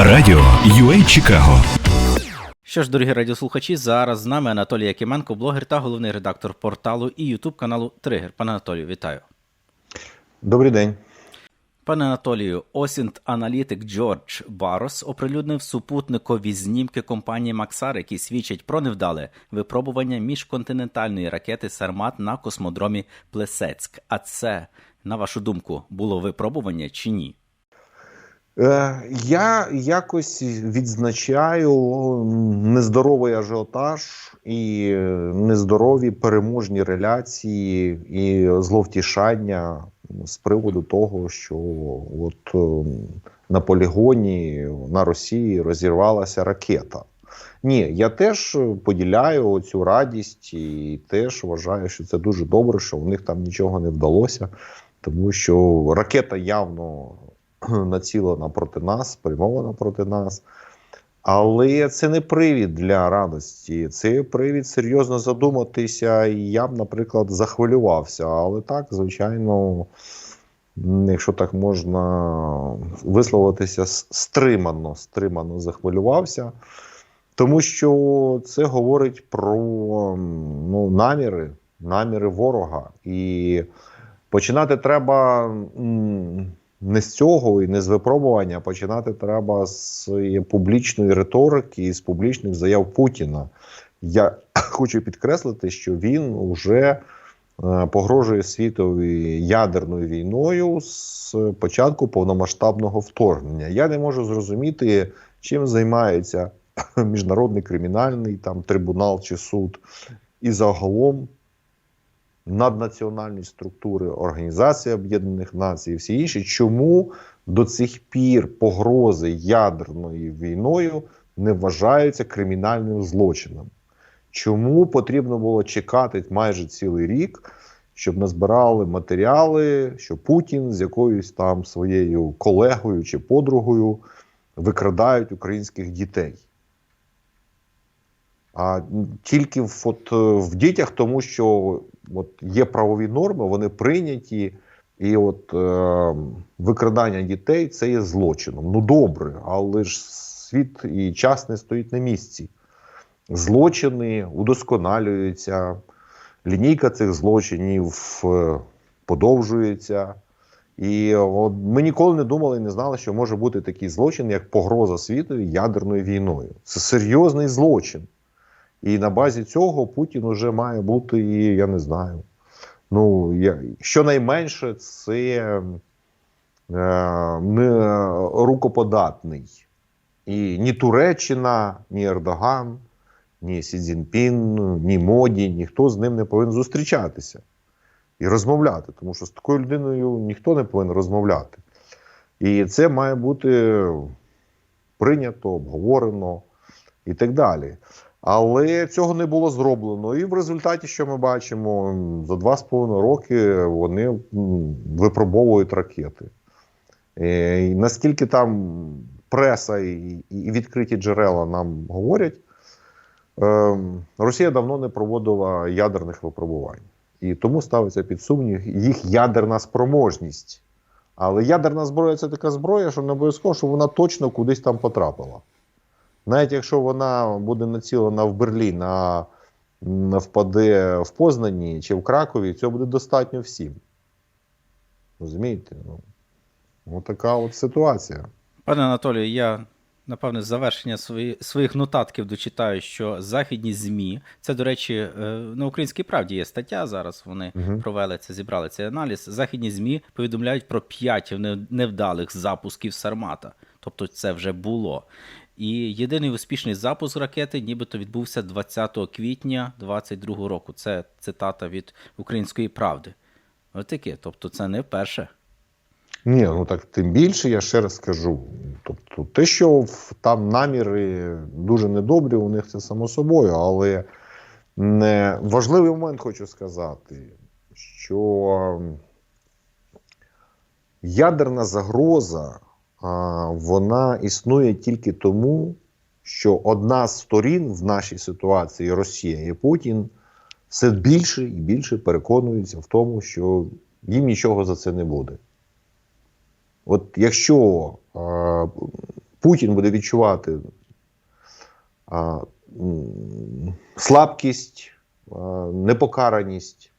Радіо UA Чикаго. Що ж, дорогі радіослухачі, зараз з нами Анатолій Якименко, блогер та головний редактор порталу і Ютуб каналу Тригер. Пане Анатолію, вітаю. Добрий день. Пане Анатолію, осінт аналітик Джордж Барос оприлюднив супутникові знімки компанії Максар, які свідчать про невдале випробування міжконтинентальної ракети Сармат на космодромі Плесецьк. А це, на вашу думку, було випробування чи ні? Е, я якось відзначаю нездоровий ажіотаж і нездорові переможні реляції і зловтішання з приводу того, що от е, на полігоні на Росії розірвалася ракета. Ні, я теж поділяю цю радість і теж вважаю, що це дуже добре, що у них там нічого не вдалося, тому що ракета явно націлена проти нас, спрямована проти нас. Але це не привід для радості, це привід серйозно задуматися. І я б, наприклад, захвилювався. Але так, звичайно, якщо так можна висловитися, стримано, стримано захвилювався. Тому що це говорить про ну, наміри, наміри ворога. І починати треба не з цього і не з випробування, починати треба з публічної риторики і з публічних заяв Путіна. Я хочу підкреслити, що він вже е, погрожує світові ядерною війною з початку повномасштабного вторгнення. Я не можу зрозуміти, чим займається міжнародний кримінальний там трибунал чи суд, і загалом наднаціональні структури Організації Об'єднаних Націй і всі інші, чому до цих пір погрози ядерною війною не вважаються кримінальним злочином? Чому потрібно було чекати майже цілий рік, щоб назбирали матеріали, що Путін з якоюсь там своєю колегою чи подругою викрадають українських дітей? А тільки в, от, е, в дітях, тому що от, є правові норми, вони прийняті, і от е, викрадання дітей це є злочином. Ну добре, але ж світ і час не стоїть на місці. Злочини удосконалюються, лінійка цих злочинів е, подовжується. І от, ми ніколи не думали і не знали, що може бути такий злочин, як погроза світові ядерною війною. Це серйозний злочин. І на базі цього Путін вже має бути, і я не знаю. Ну, я, щонайменше, це е, не рукоподатний. І ні Туреччина, ні Ердоган, ні Сі Цзіньпін, ні Моді, ніхто з ним не повинен зустрічатися і розмовляти, тому що з такою людиною ніхто не повинен розмовляти. І це має бути прийнято, обговорено і так далі. Але цього не було зроблено. І в результаті, що ми бачимо, за два з половиною роки вони випробовують ракети. Е, і наскільки там преса і, відкриті джерела нам говорять, е, Росія давно не проводила ядерних випробувань. І тому ставиться під сумнів їх ядерна спроможність. Але ядерна зброя це така зброя, що не обов'язково, що вона точно кудись там потрапила. Навіть якщо вона буде націлена в Берлін, а впаде в Познані чи в Кракові, цього буде достатньо всім. Розумієте? Ну, така от ситуація. Пане Анатолію, я напевне з завершення свої, своїх нотатків дочитаю, що західні ЗМІ, це, до речі, е, на українській правді є стаття. Зараз вони Мгм. провели це, зібрали цей аналіз. Західні ЗМІ повідомляють про п'ять невдалих запусків Сармата. Тобто це вже було. І єдиний успішний запуск ракети нібито відбувся 20 квітня 2022 року. Це цитата від Української правди. Ось таке. Тобто, це не вперше. Ні, ну так тим більше, я ще раз скажу. Тобто, те, що там наміри дуже недобрі, у них це само собою, але не важливий момент хочу сказати, що ядерна загроза вона існує тільки тому, що одна з сторін в нашій ситуації Росія і Путін все більше і більше переконуються в тому, що їм нічого за це не буде. От якщо Путін буде відчувати слабкість, непокараність,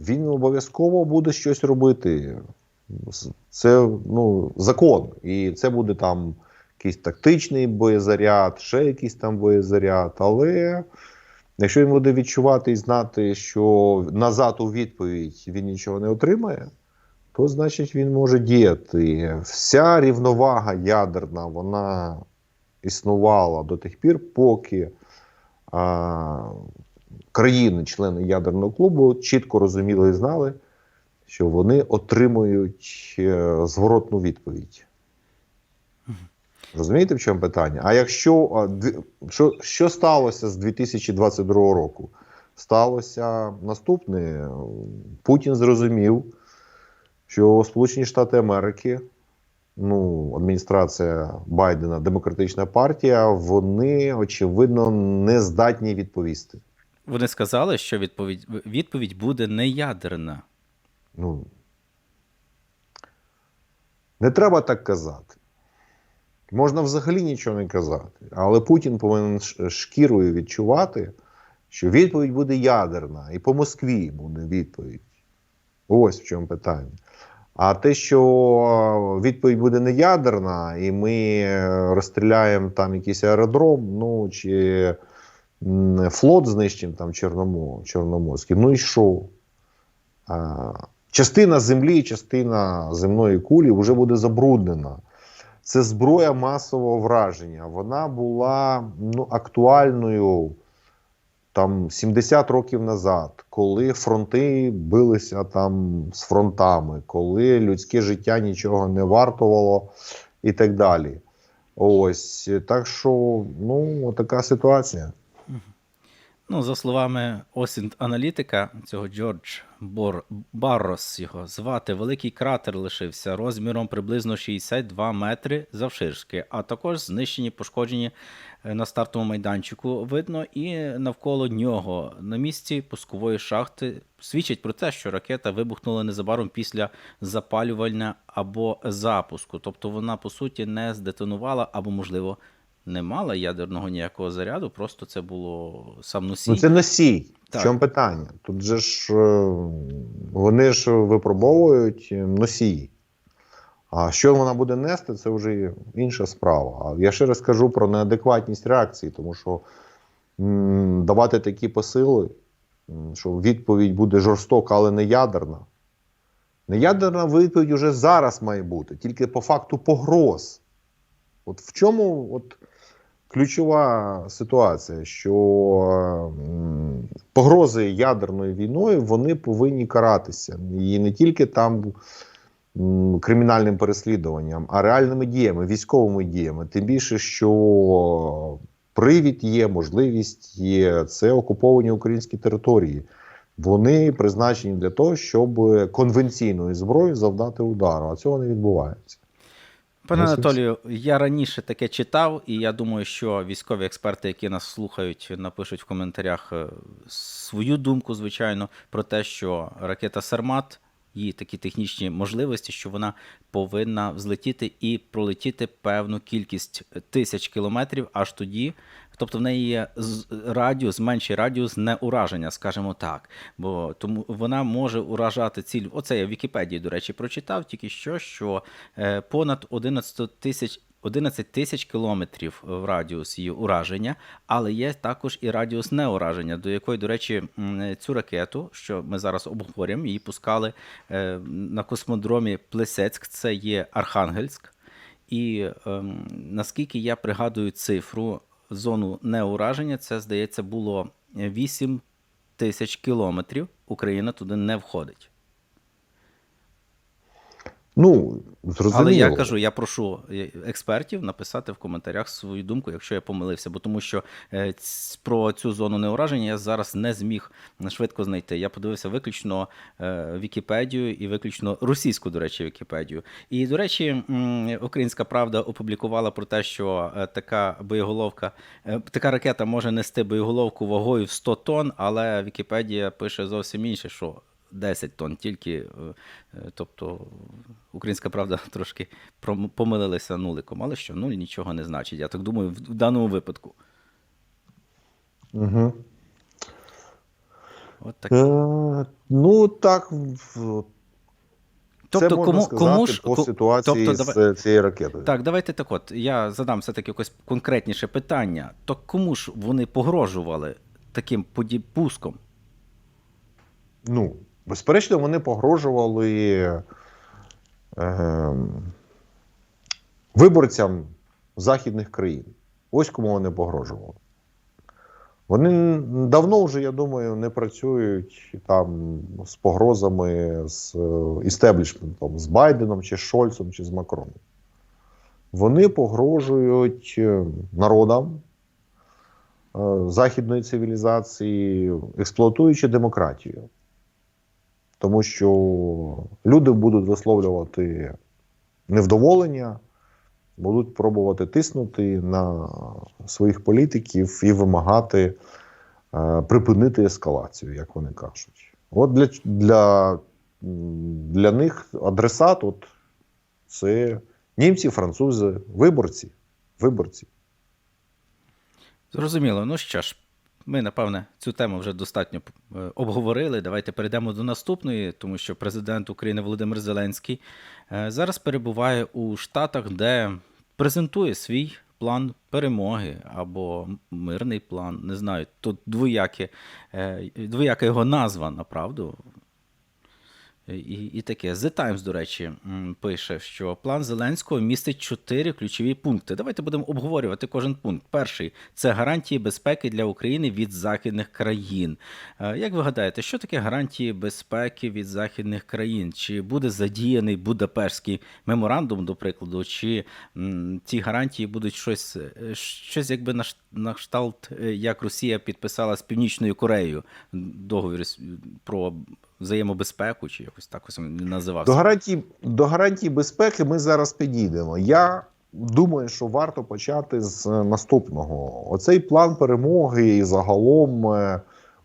він обов'язково буде щось робити. Це ну, закон. І це буде там якийсь тактичний боєзаряд, ще якийсь там боєзаряд. Але якщо він буде відчувати і знати, що назад у відповідь він нічого не отримає, то значить він може діяти. Вся рівновага ядерна, вона існувала до тих пір, поки а, країни, члени ядерного клубу, чітко розуміли і знали, що вони отримують е, зворотну відповідь. Розумієте, в чому питання? А якщо що, що сталося з 2022 року? Сталося наступне. Путін зрозумів, що Сполучені Штати Америки, ну, адміністрація Байдена, демократична партія, вони очевидно не здатні відповісти. Вони сказали, що відповідь, відповідь буде не ядерна. Ну, не треба так казати. Можна взагалі нічого не казати. Але Путін повинен шкірою відчувати, що відповідь буде ядерна, і по Москві буде відповідь. Ось в чому питання. А те, що відповідь буде не ядерна, і ми розстріляємо там якийсь аеродром, ну чи флот знищимо там Чорномо, Чорноморський, ну і що? Частина землі, частина земної кулі вже буде забруднена. Це зброя масового враження. Вона була ну, актуальною там 70 років назад, коли фронти билися там з фронтами, коли людське життя нічого не вартувало і так далі. Ось так що, ну, така ситуація. Ну, за словами осінт аналітика, цього Джордж Бор... Баррос його звати, великий кратер лишився розміром приблизно 62 метри завширшки, а також знищені, пошкоджені е, на стартовому майданчику видно, і навколо нього на місці пускової шахти свідчить про те, що ракета вибухнула незабаром після запалювання або запуску. Тобто вона, по суті, не здетонувала або, можливо, не мала ядерного ніякого заряду, просто це було сам носій. Ну, це носій. В чому питання? Тут же ж е, вони ж випробовують носії. А що вона буде нести, це вже інша справа. А я ще раз кажу про неадекватність реакції, тому що м, давати такі посили, що відповідь буде жорстока, але не ядерна. Неядерна відповідь вже зараз має бути, тільки по факту погроз. От в чому от ключова ситуація, що погрози ядерною війною вони повинні каратися. І не тільки там кримінальним переслідуванням, а реальними діями, військовими діями. Тим більше, що привід є, можливість є, це окуповані українські території. Вони призначені для того, щоб конвенційною зброєю завдати удару, а цього не відбувається. Пане Анатолію, я раніше таке читав, і я думаю, що військові експерти, які нас слухають, напишуть в коментарях е, свою думку, звичайно, про те, що ракета Сармат, її такі технічні можливості, що вона повинна взлетіти і пролетіти певну кількість тисяч кілометрів аж тоді. Тобто в неї є радіус, менший радіус неураження, скажімо так. Бо тому вона може уражати ціль. Оце я в Вікіпедії, до речі, прочитав тільки що, що е, понад 11 тисяч. 11 тисяч кілометрів в радіус її ураження, але є також і радіус неураження, до якої, до речі, цю ракету, що ми зараз обговорюємо, її пускали е, на космодромі Плесецьк, це є Архангельськ. І ем, наскільки я пригадую цифру, зону неураження, це, здається, було 8 тисяч кілометрів. Україна туди не входить. Ну, зрозуміло. Але я кажу, я прошу е, експертів написати в коментарях свою думку, якщо я помилився, бо тому що е, про цю зону неураження я зараз не зміг швидко знайти. Я подивився виключно е, Вікіпедію і виключно російську, до речі, Вікіпедію. І, до речі, Українська Правда опублікувала про те, що така боєголовка, така ракета може нести боєголовку вагою в 100 тонн, але Вікіпедія пише зовсім інше, що 10 тонн тільки. е, е, Тобто українська правда трошки помилилися нуликом. Але що, нуль нічого не значить. Я так думаю, в даному випадку. Угу. От так. Е, ну так, Тобто, це можна кому, сказати кому ж по ситуації тобто, з давай- цією ракетою. Так, давайте так от. Я задам все-таки якось конкретніше питання. То кому ж вони погрожували таким поді- пуском? Ну, безперечно, вони погрожували е, виборцям західних країн. Ось кому вони погрожували. Вони давно вже, я думаю, не працюють там з погрозами з е, істеблішментом, з Байденом, чи з Шольцем, чи з Макроном. Вони погрожують е, народам е, західної цивілізації, експлуатуючи демократію. Тому що люди будуть висловлювати невдоволення, будуть пробувати тиснути на своїх політиків і вимагати е, припинити ескалацію, як вони кажуть. От для, для, для них адресат от, це німці, французи, виборці. виборці. Зрозуміло. Ну що ж, ми, напевне, цю тему вже достатньо е, обговорили. Давайте перейдемо до наступної, тому що президент України Володимир Зеленський е, зараз перебуває у Штатах, де презентує свій план перемоги або мирний план. Не знаю, тут двояке, е, двояка його назва, направду. І, і таке. The Times, до речі, пише, що план Зеленського містить чотири ключові пункти. Давайте будемо обговорювати кожен пункт. Перший це гарантії безпеки для України від західних країн. Е, Як ви гадаєте, що таке гарантії безпеки від західних країн? Чи буде задіяний Будапештський меморандум, до прикладу, чи м, ці гарантії будуть щось, е, щось якби на, на кшталт, е, як Росія підписала з Північною Кореєю договір про взаємобезпеку, чи якось так ось називався. До гарантій, до гарантій безпеки ми зараз підійдемо. Я думаю, що варто почати з е, наступного. Оцей план перемоги і загалом е,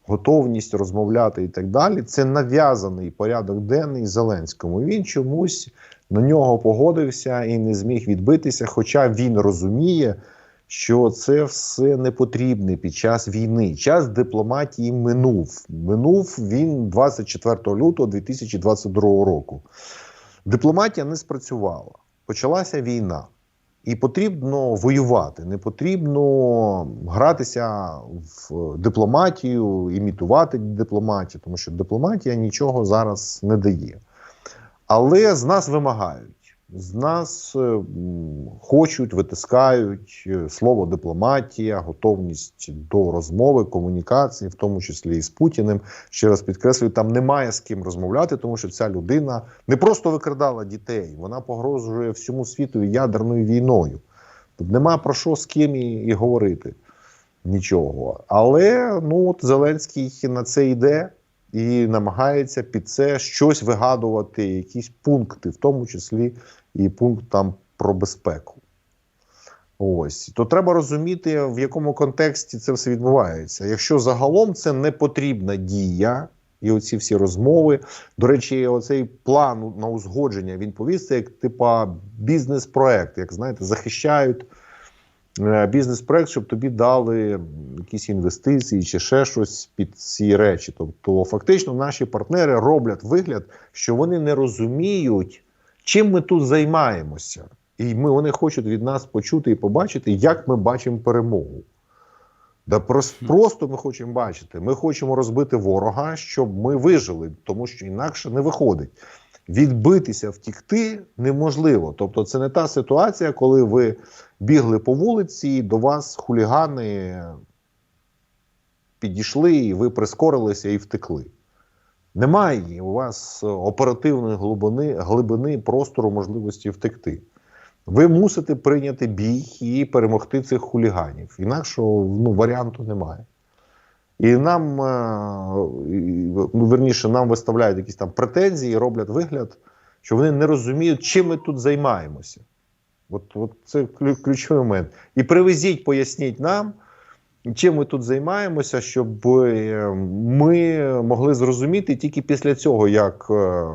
готовність розмовляти і так далі. Це нав'язаний порядок денний Зеленському. Він чомусь на нього погодився і не зміг відбитися, хоча він розуміє. Що це все не потрібне під час війни. Час дипломатії минув. Минув він 24 лютого 2022 року. Дипломатія не спрацювала. Почалася війна. І потрібно воювати. Не потрібно гратися в дипломатію, імітувати дипломатію, тому що дипломатія нічого зараз не дає. Але з нас вимагають. З нас е, хочуть, витискають е, слово дипломатія, готовність до розмови, комунікації, в тому числі і з Путіним. Ще раз підкреслюю, там немає з ким розмовляти, тому що ця людина не просто викрадала дітей, вона погрожує всьому світу ядерною війною. Тут нема про що з ким і, і говорити. Нічого. Але ну от Зеленський на це йде і намагається під це щось вигадувати, якісь пункти, в тому числі і пункт там про безпеку. Ось то треба розуміти, в якому контексті це все відбувається. Якщо загалом це не потрібна дія, і оці всі розмови. До речі, оцей план на узгодження він повісться як типа бізнес-проект, як знаєте, захищають бізнес-проект, щоб тобі дали якісь інвестиції чи ще щось під ці речі. Тобто, фактично, наші партнери роблять вигляд, що вони не розуміють, чим ми тут займаємося. І ми, вони хочуть від нас почути і побачити, як ми бачимо перемогу. Да прос- просто ми хочемо бачити. Ми хочемо розбити ворога, щоб ми вижили, тому що інакше не виходить. Відбитися, втікти неможливо. Тобто, це не та ситуація, коли ви бігли по вулиці, і до вас хулігани підійшли, і ви прискорилися і втекли. Немає у вас оперативної глибини, глибини простору можливості втекти. Ви мусите прийняти бій і перемогти цих хуліганів. Інакшого ну, варіанту немає. І нам, е, ну, верніше, нам виставляють якісь там претензії, роблять вигляд, що вони не розуміють, чим ми тут займаємося. От, от це ключовий момент. І привезіть, поясніть нам, чим ми тут займаємося, щоб е, ми могли зрозуміти тільки після цього, як е,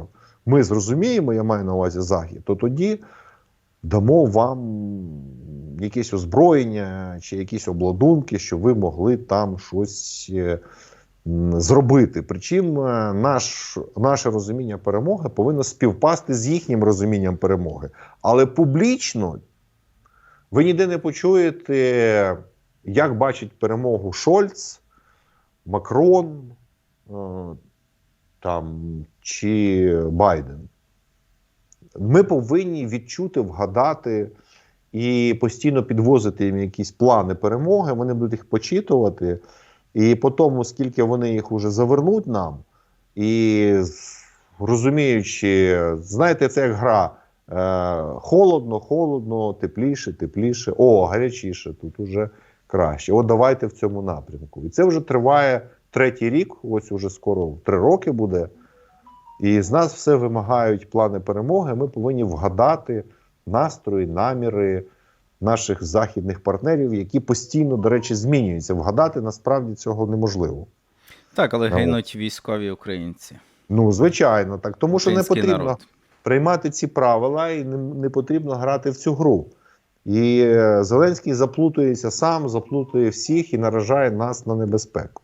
ми зрозуміємо, я маю на увазі захід, то тоді дамо вам якесь озброєння чи якісь обладунки, щоб ви могли там щось е, зробити. Причому е, наш, наше розуміння перемоги повинно співпасти з їхнім розумінням перемоги. Але публічно ви ніде не почуєте, як бачить перемогу Шольц, Макрон е, там, чи Байден. Ми повинні відчути, вгадати і постійно підвозити їм якісь плани перемоги. Вони будуть їх почитувати. І по тому, скільки вони їх уже завернуть нам, і розуміючи, знаєте, це як гра. Е, холодно, холодно, тепліше, тепліше. О, гарячіше, тут уже краще. От давайте в цьому напрямку. І це вже триває третій рік, ось уже скоро три роки буде. І з нас все вимагають плани перемоги. Ми повинні вгадати настрої, наміри наших західних партнерів, які постійно, до речі, змінюються. Вгадати насправді цього неможливо. Так, але Ну, гинуть військові українці. Ну, звичайно, так. Тому що не потрібно народ. приймати ці правила і не, не потрібно грати в цю гру. І е, Зеленський заплутується сам, заплутує всіх і наражає нас на небезпеку.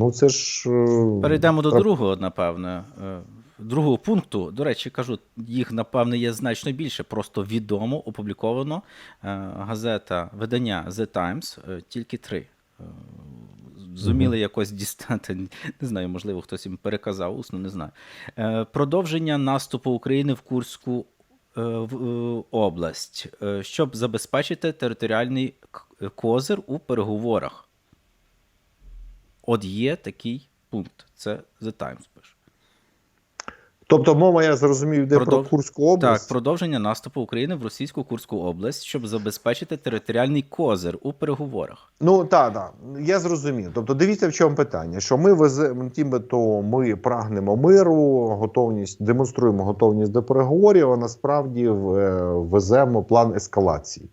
Ну, це ж. е, Перейдемо до другого, напевне. е, Другого пункту, до речі, кажу, їх напевне є значно більше. Просто відомо, опубліковано е, газета, видання The Times, тільки три. Зуміли якось дістати, не знаю, можливо, хтось їм переказав усно, не знаю. Продовження наступу України в Курську область, щоб забезпечити територіальний козир у переговорах. От є такий пункт. Це The Times пише. Тобто, мова, я зрозумів, йде Продов- про Курську область. Так, продовження наступу України в російську Курську область, щоб забезпечити територіальний козир у переговорах. Ну так, так, я зрозумів. Тобто, дивіться, в чому питання: що ми веземо, тімбито ми прагнемо миру, готовність, демонструємо готовність до переговорів, а насправді е, веземо план ескалації.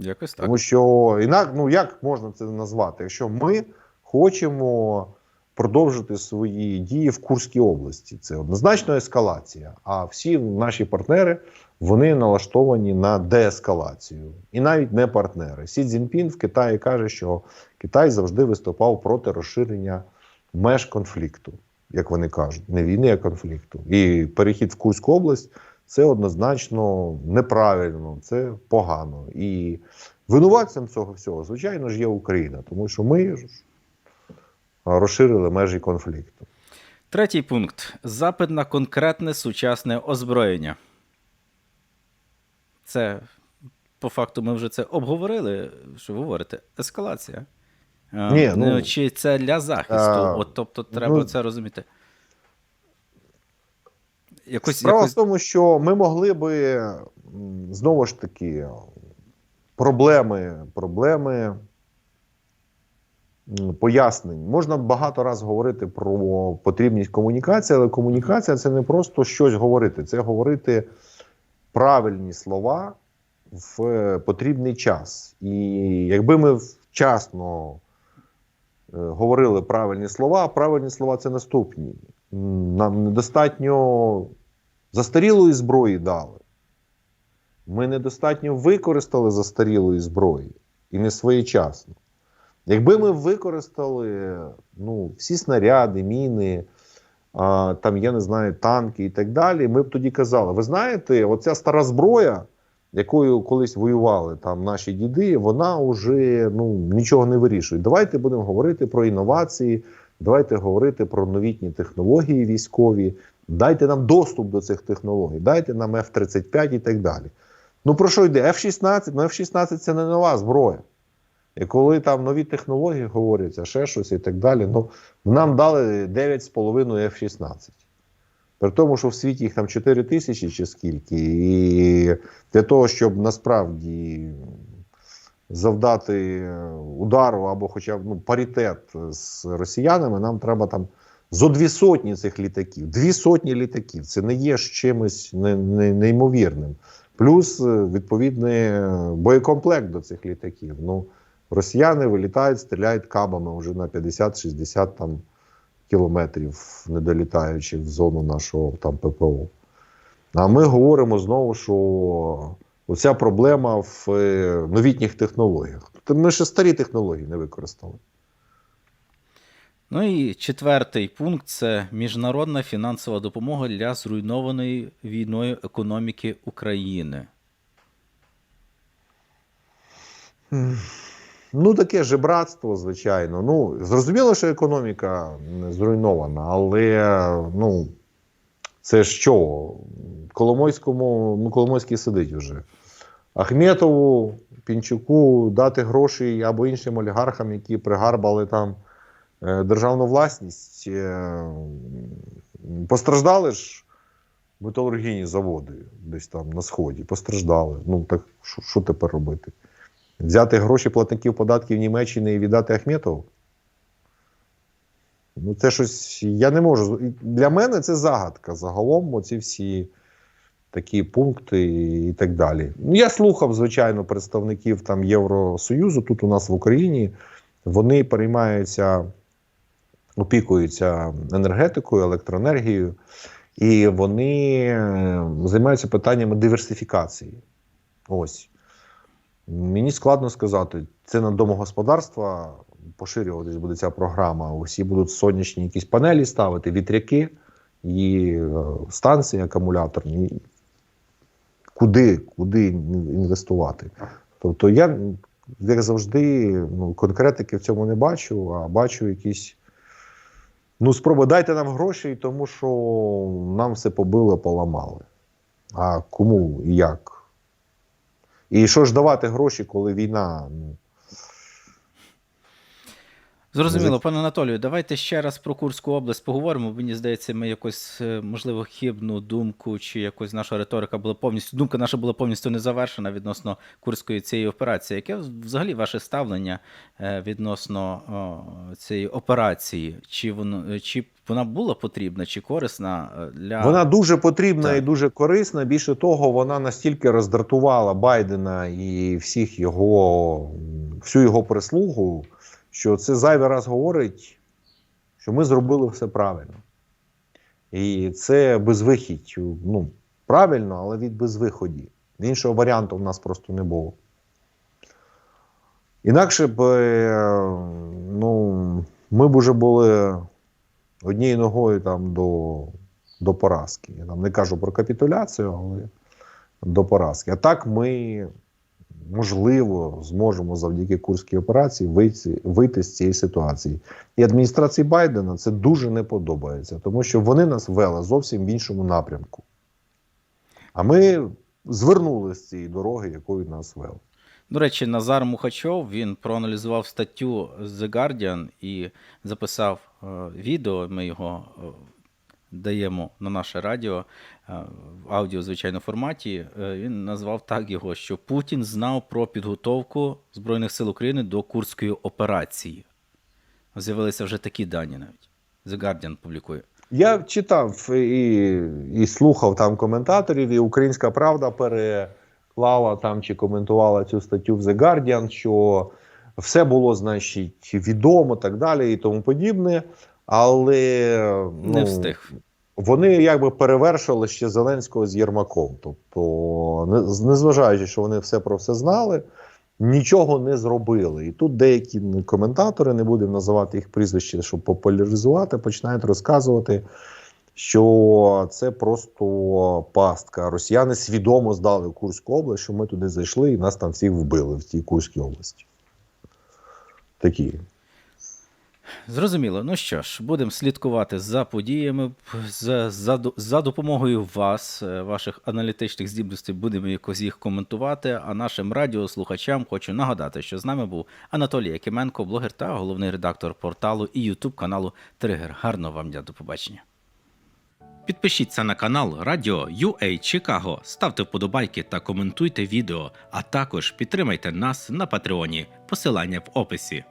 Якось так. Тому що інак, ну як можна це назвати? Якщо ми хочемо продовжити свої дії в Курській області, це однозначно ескалація. А всі наші партнери вони налаштовані на деескалацію, і навіть не партнери. Сі Цзіньпін в Китаї каже, що Китай завжди виступав проти розширення меж конфлікту, як вони кажуть, не війни, а конфлікту. І перехід в Курську область це однозначно неправильно, це погано. І винуватцем цього всього, звичайно ж, є Україна, тому що ми розширили межі конфлікту. Третій пункт: запит на конкретне сучасне озброєння. Це по факту ми вже це обговорили. Що ви говорите? Ескалація. Ні, ну, Чи це для захисту? а, От, тобто, треба ну, це розуміти. Якось, Справа якось... в тому, що ми могли би знову ж таки проблеми, проблеми пояснень. Можна багато раз говорити про потрібність комунікації, але комунікація це не просто щось говорити, це говорити правильні слова в потрібний час. І якби ми вчасно е, говорили правильні слова, а правильні слова це наступні. Нам недостатньо застарілої зброї дали. Ми недостатньо використали застарілої зброї і не своєчасно. Якби ми використали ну, всі снаряди, міни, а, там, я не знаю, танки і так далі, ми б тоді казали: ви знаєте, оця стара зброя, якою колись воювали там наші діди, вона вже ну, нічого не вирішує. Давайте будемо говорити про інновації, давайте говорити про новітні технології військові, дайте нам доступ до цих технологій, дайте нам F-35 і так далі. Ну про що йде? F-16? Ну F-16 це не нова зброя. І коли там нові технології говоряться, ще щось і так далі, ну нам дали 9,5 F-16. При тому, що в світі їх там 4 тисячі чи скільки, і для того, щоб насправді завдати удару або хоча б ну, паритет з росіянами, нам треба там зо дві сотні цих літаків. Дві сотні літаків. Це не є чимось не, не, неймовірним. Плюс е, відповідний боєкомплект до цих літаків. Ну, Росіяни вилітають, стріляють кабами вже на 50-60 там кілометрів, не долітаючи в зону нашого там ППО. А ми говоримо знову, що оця проблема в е, новітніх технологіях. Тобто ми ще старі технології не використали. Ну і четвертий пункт це міжнародна фінансова допомога для зруйнованої війною економіки України. Ну, таке жебратство, звичайно. Ну, зрозуміло, що економіка зруйнована, але ну, це що? Коломойському, ну, Коломойський сидить вже. Ахметову, Пінчуку дати гроші або іншим олігархам, які пригарбали там державну власність. Е, постраждали ж металургійні заводи десь там на сході. Постраждали. Ну так що тепер робити? Взяти гроші платників податків Німеччини і віддати Ахметову? Ну, це щось. Я не можу. Для мене це загадка. Загалом, оці всі такі пункти і так далі. Ну, я слухав, звичайно, представників там Євросоюзу тут у нас в Україні. Вони переймаються, опікуються енергетикою, електроенергією, і вони е, займаються питаннями диверсифікації. Ось. Мені складно сказати, це на домогосподарства поширюватись буде ця програма. Усі будуть сонячні якісь панелі ставити, вітряки і е, станції акумуляторні. Куди, куди інвестувати? Тобто я, як завжди, ну, конкретики в цьому не бачу, а бачу якісь. Ну, спроби дайте нам гроші, тому що нам все побили, поламали. А кому і як? І що ж давати гроші, коли війна? Ну, Зрозуміло, пане Анатолію, давайте ще раз про Курську область поговоримо. Мені здається, ми якось, е, можливо, хибну думку, чи якось наша риторика була повністю. Думка наша була повністю не завершена відносно курської цієї операції. Яке взагалі ваше ставлення е, відносно о, цієї операції? Чи воно чи вона була потрібна, чи корисна е, для Вона дуже потрібна Так. і дуже корисна. Більше того, вона настільки роздратувала Байдена і всіх його, всю його прислугу, що це зайвий раз говорить, що ми зробили все правильно. І це безвихідь. Ну, правильно, але від безвиході. Іншого варіанту в нас просто не було. Інакше б, е, ну, ми б уже були однією ногою там до, до поразки. Я там не кажу про капітуляцію, але до поразки. А так ми, можливо, зможемо завдяки Курській операції вийти, вийти з цієї ситуації. І адміністрації Байдена це дуже не подобається, тому що вони нас вели зовсім в іншому напрямку. А ми звернули з цієї дороги, якою нас вели. До речі, Назар Мухачов він проаналізував статтю The Guardian і записав е, відео. Ми його е, даємо на наше радіо е, в аудіо, звичайно, форматі. Е, він назвав так його, що Путін знав про підготовку Збройних сил України до Курської операції. З'явилися вже такі дані навіть. The Guardian публікує. Я читав і, і слухав там коментаторів, і Українська Правда переклала там чи коментувала цю статтю в The Guardian, що все було, значить, відомо, так далі і тому подібне. Але ну, Не встиг. вони якби перевершили ще Зеленського з Єрмаком. Тобто, не- незважаючи, що вони все про все знали, нічого не зробили. І тут деякі коментатори, не будемо називати їх прізвища, щоб популяризувати, починають розказувати, що це просто пастка. Росіяни свідомо здали Курську область, що ми туди зайшли і нас там всіх вбили в тій Курській області. Такі. Зрозуміло. Ну що ж, будемо слідкувати за подіями. За, за, за допомогою вас, е, ваших аналітичних здібностей, будемо якось їх коментувати. А нашим радіослухачам хочу нагадати, що з нами був Анатолій Якименко, блогер та головний редактор порталу і Ютуб каналу Тригер. Гарного вам дня, до побачення. Підпишіться на канал Радіо UA Чикаго, ставте вподобайки та коментуйте відео, а також підтримайте нас на Патреоні. Посилання в описі.